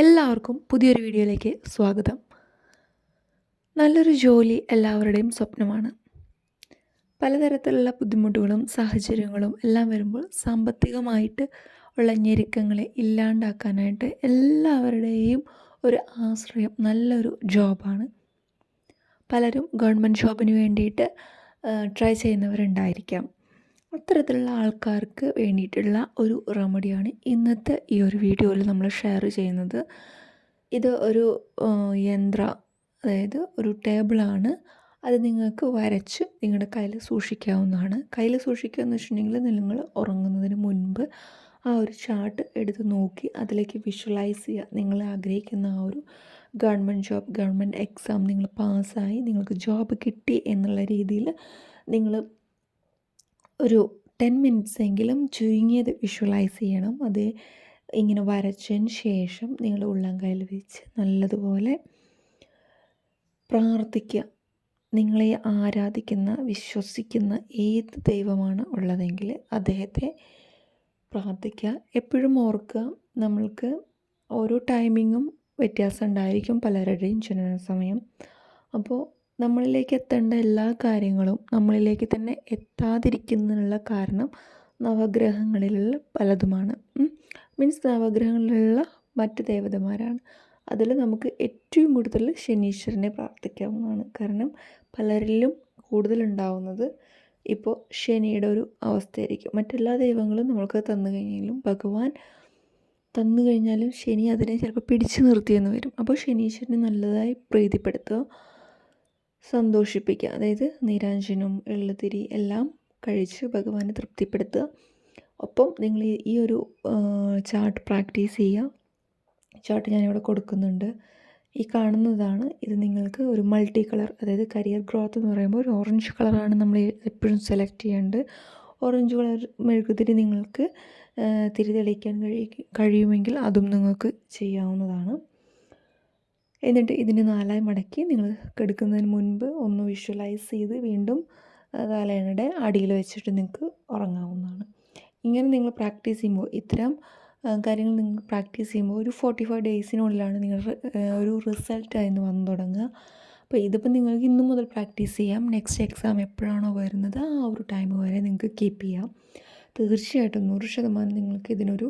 എല്ലാവർക്കും പുതിയൊരു വീഡിയോയിലേക്ക് സ്വാഗതം. നല്ലൊരു ജോലി എല്ലാവരുടെയും സ്വപ്നമാണ്. പലതരത്തിലുള്ള ബുദ്ധിമുട്ടുകളും സാഹചര്യങ്ങളും എല്ലാം വരുമ്പോൾ സാമ്പത്തികമായിട്ട് ഉള്ള ഞെരുക്കങ്ങളെ ഇല്ലാണ്ടാക്കാനായിട്ട് എല്ലാവരുടെയും ഒരു ആശ്രയം നല്ലൊരു ജോബാണ്. പലരും ഗവൺമെന്റ് ജോബിന് വേണ്ടിയിട്ട് ട്രൈ ചെയ്യുന്നവരുണ്ടായിരിക്കാം. അത്തരത്തിലുള്ള ആൾക്കാർക്ക് വേണ്ടിയിട്ടുള്ള ഒരു റെമഡിയാണ് ഇന്നത്തെ ഈ ഒരു വീഡിയോയിൽ നമ്മൾ ഷെയർ ചെയ്യുന്നത്. ഇത് ഒരു യന്ത്ര അതായത് ഒരു ടേബിളാണ്. അത് നിങ്ങൾക്ക് വരച്ച് നിങ്ങളുടെ കയ്യിൽ സൂക്ഷിക്കാവുന്നതാണ്. കയ്യിൽ സൂക്ഷിക്കുക എന്ന് വെച്ചിട്ടുണ്ടെങ്കിൽ നിങ്ങൾ ഉറങ്ങുന്നതിന് മുൻപ് ആ ഒരു ചാർട്ട് എടുത്ത് നോക്കി അതിലേക്ക് വിഷ്വലൈസ് ചെയ്യുക. നിങ്ങൾ ആഗ്രഹിക്കുന്ന ആ ഒരു ഗവൺമെന്റ് ജോബ് ഗവൺമെന്റ് എക്സാം നിങ്ങൾ പാസ്സായി നിങ്ങൾക്ക് ജോബ് കിട്ടി എന്നുള്ള രീതിയിൽ നിങ്ങൾ ഒരു ടെൻ മിനിറ്റ്സ് എങ്കിലും ചുരുങ്ങിയത് വിഷ്വലൈസ് ചെയ്യണം. അത് ഇങ്ങനെ വരച്ചതിന് ശേഷം നിങ്ങൾ ഉള്ളം കയ്യിൽ വെച്ച് നല്ലതുപോലെ പ്രാർത്ഥിക്കുക. നിങ്ങളെ ആരാധിക്കുന്ന വിശ്വസിക്കുന്ന ഏത് ദൈവമാണ് ഉള്ളതെങ്കിൽ അദ്ദേഹത്തെ പ്രാർത്ഥിക്കുക. എപ്പോഴും ഓർക്കുക നമ്മൾക്ക് ഓരോ ടൈമിങ്ങും വ്യത്യാസം ഉണ്ടായിരിക്കും പലരുടെയും ജനന സമയം അപ്പോൾ നമ്മളിലേക്ക് എത്തേണ്ട എല്ലാ കാര്യങ്ങളും നമ്മളിലേക്ക് തന്നെ എത്താതിരിക്കുന്നതിനുള്ള കാരണം നവഗ്രഹങ്ങളിലുള്ള പലതുമാണ്. മീൻസ് നവഗ്രഹങ്ങളിലുള്ള മറ്റ് ദേവതമാരാണ്. അതിൽ നമുക്ക് ഏറ്റവും കൂടുതൽ ശനീശ്വരനെ പ്രാർത്ഥിക്കാവുന്നതാണ്. കാരണം പലരിലും കൂടുതലുണ്ടാവുന്നത് ഇപ്പോൾ ശനിയുടെ ഒരു അവസ്ഥയായിരിക്കും. മറ്റെല്ലാ ദൈവങ്ങളും നമ്മൾക്ക് തന്നു കഴിഞ്ഞാലും ഭഗവാൻ തന്നു കഴിഞ്ഞാലും ശനി അതിനെ ചിലപ്പോൾ പിടിച്ചു നിർത്തിയെന്ന് വരും. അപ്പോൾ ശനീശ്വരനെ നല്ലതായി പ്രീതിപ്പെടുത്തുക. സന്തോഷിപ്പിക്കുക. അതായത് നീരാഞ്ജനം എള്ളുതിരി എല്ലാം കഴിച്ച് ഭഗവാനെ തൃപ്തിപ്പെടുത്തുക. ഒപ്പം നിങ്ങൾ ഈ ഒരു ചാർട്ട് പ്രാക്ടീസ് ചെയ്യുക. ചാർട്ട് ഞാനിവിടെ കൊടുക്കുന്നുണ്ട്. ഈ കാണുന്നതാണ്. ഇത് നിങ്ങൾക്ക് ഒരു മൾട്ടി കളർ അതായത് കരിയർ ഗ്രോത്ത് എന്ന് പറയുമ്പോൾ ഒരു ഓറഞ്ച് കളറാണ് നമ്മൾ എപ്പോഴും സെലക്ട് ചെയ്യേണ്ടത്. ഓറഞ്ച് കളർ മെഴുകുതിരി നിങ്ങൾക്ക് തിരി തെളിയിക്കാൻ കഴിയുമെങ്കിൽ അതും നിങ്ങൾക്ക് ചെയ്യാവുന്നതാണ്. എന്നിട്ട് ഇതിനെ നാലായി മടക്കി നിങ്ങൾ കെടുക്കുന്നതിന് മുൻപ് ഒന്ന് വിഷ്വലൈസ് ചെയ്ത് വീണ്ടും തലേണയുടെ അടിയിൽ വെച്ചിട്ട് നിങ്ങൾക്ക് ഉറങ്ങാവുന്നതാണ്. ഇങ്ങനെ നിങ്ങൾ പ്രാക്ടീസ് ചെയ്യുമ്പോൾ ഇത്തരം കാര്യങ്ങൾ നിങ്ങൾ പ്രാക്ടീസ് ചെയ്യുമ്പോൾ ഒരു ഫോർട്ടി ഫൈവ് ഡേയ്സിനുള്ളിലാണ് നിങ്ങൾ ഒരു റിസൾട്ട് അതിന് വന്നു തുടങ്ങുക. അപ്പോൾ ഇതിപ്പോൾ നിങ്ങൾക്ക് ഇന്നു മുതൽ പ്രാക്ടീസ് ചെയ്യാം. നെക്സ്റ്റ് എക്സാം എപ്പോഴാണോ വരുന്നത് ആ ഒരു ടൈം വരെ നിങ്ങൾക്ക് കീപ്പ് ചെയ്യാം. തീർച്ചയായിട്ടും നൂറ് ശതമാനം നിങ്ങൾക്ക് ഇതിനൊരു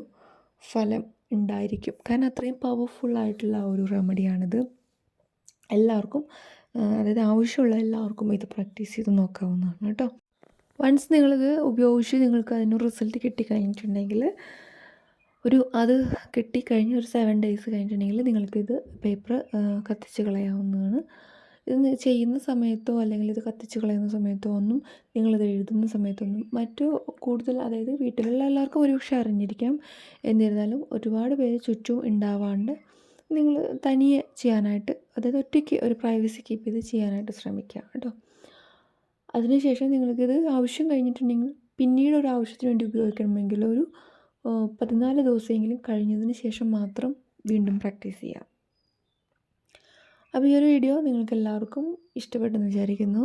ഫലം ഉണ്ടായിരിക്കും. കാരണം അത്രയും പവർഫുള്ളായിട്ടുള്ള ഒരു റെമഡിയാണിത് എല്ലാവർക്കും അതായത് ആവശ്യമുള്ള എല്ലാവർക്കും ഇത് പ്രാക്ടീസ് ചെയ്ത് നോക്കാവുന്നതാണ് കേട്ടോ. വൺസ് നിങ്ങളിത് ഉപയോഗിച്ച് നിങ്ങൾക്ക് അതിന് റിസൾട്ട് കിട്ടിക്കഴിഞ്ഞിട്ടുണ്ടെങ്കിൽ ഒരു അത് കിട്ടിക്കഴിഞ്ഞ് ഒരു സെവൻ ഡേയ്സ് കഴിഞ്ഞിട്ടുണ്ടെങ്കിൽ നിങ്ങൾക്കിത് പേപ്പർ കത്തിച്ച് കളയാവുന്നതാണ്. ഇത് ചെയ്യുന്ന സമയത്തോ അല്ലെങ്കിൽ ഇത് കത്തിച്ച് കളയുന്ന സമയത്തോ ഒന്നും നിങ്ങളിത് എഴുതുന്ന സമയത്തൊന്നും മറ്റു കൂടുതൽ അതായത് വീട്ടിലുള്ള എല്ലാവർക്കും ഒരുപക്ഷെ അറിഞ്ഞിരിക്കാം. എന്നിരുന്നാലും ഒരുപാട് പേര് ചുറ്റും ഉണ്ടാവാണ്ട് നിങ്ങൾ തനിയെ ചെയ്യാനായിട്ട് അതായത് ഒറ്റയ്ക്ക് ഒരു പ്രൈവസി കീപ്പ് ചെയ്ത് ചെയ്യാനായിട്ട് ശ്രമിക്കുക കേട്ടോ. അതിനുശേഷം നിങ്ങൾക്കിത് ആവശ്യം കഴിഞ്ഞിട്ടുണ്ടെങ്കിൽ പിന്നീട് ഒരു ആവശ്യത്തിന് വേണ്ടി ഉപയോഗിക്കണമെങ്കിൽ ഒരു പതിനാല് ദിവസമെങ്കിലും കഴിഞ്ഞതിന് ശേഷം മാത്രം വീണ്ടും പ്രാക്ടീസ് ചെയ്യാം അപ്പോൾ ഈ ഒരു വീഡിയോ നിങ്ങൾക്ക് എല്ലാവർക്കും ഇഷ്ടപ്പെട്ടെന്ന് വിചാരിക്കുന്നു.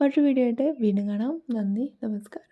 മറ്റൊരു വീഡിയോ ആയിട്ട് വീണ്ടും കാണാം. നന്ദി. നമസ്കാരം.